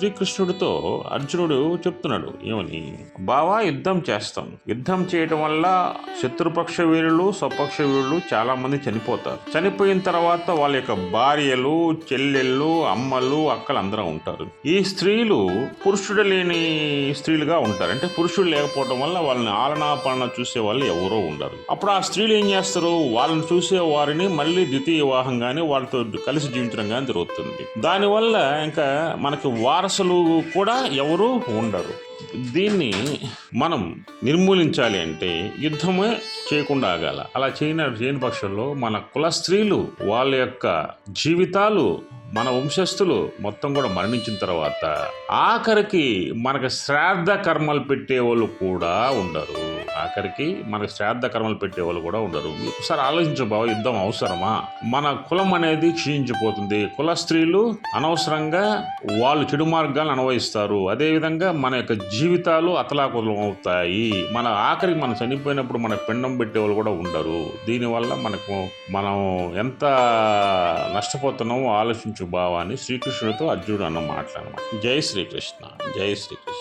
శ్రీకృష్ణుడితో అర్జునుడు చెప్తున్నాడు ఏమని? బావా యుద్ధం చేస్తాం. యుద్ధం చేయటం వల్ల శత్రుపక్ష వీరులు స్వపక్ష వీరులు చాలా మంది చనిపోతారు. చనిపోయిన తర్వాత వాళ్ళ యొక్క భార్యలు చెల్లెళ్ళు అమ్మలు అక్కలు అందరూ ఉంటారు. ఈ స్త్రీలు పురుషుడు లేని స్త్రీలుగా ఉంటారు. అంటే పురుషుడు లేకపోవడం వల్ల వాళ్ళని ఆలనాపాలన చూసే వాళ్ళు ఎవరో ఉండరు. అప్పుడు ఆ స్త్రీలు ఏం చేస్తారు? వాళ్ళని చూసే వారిని మళ్ళీ ద్వితీయ వివాహం కానీ వాళ్ళతో కలిసి జీవించడం కానీ జరుగుతుంది. దానివల్ల ఇంకా మనకి వారసులు కూడా ఎవరు ఉండరు. దీన్ని మనం నిర్మూలించాలి అంటే యుద్ధమే చేయకుండా ఆగాల. అలా చేయని చేయని పక్షంలో మన కుల స్త్రీలు వాళ్ళ యొక్క జీవితాలు మన వంశస్థులు మొత్తం కూడా మరణించిన తర్వాత ఆఖరికి మనకు శ్రాద్ధ కర్మలు పెట్టేవాళ్ళు కూడా ఉండరు. ఆఖరికి మనకు శ్రాద్ధ కర్మలు పెట్టేవాళ్ళు కూడా ఉండరు. ఒకసారి ఆలోచించు బావ యుద్ధం అవసరమా? మన కులం అనేది క్షీణించిపోతుంది. కుల స్త్రీలు అనవసరంగా వాళ్ళు చెడు మార్గాలను అనుభవిస్తారు అదేవిధంగా మన యొక్క జీవితాలు అతలాకుతలం అవుతాయి మన ఆఖరికి మనం చనిపోయినప్పుడు మన పిండం పెట్టేవాళ్ళు కూడా ఉండరు. దీనివల్ల మనకు మనం ఎంత నష్టపోతున్నామో ఆలోచించు బావా అని శ్రీకృష్ణుడితో అర్జునుడు అన్న మాట్లాడమాట జై శ్రీకృష్ణ జై శ్రీకృష్ణ.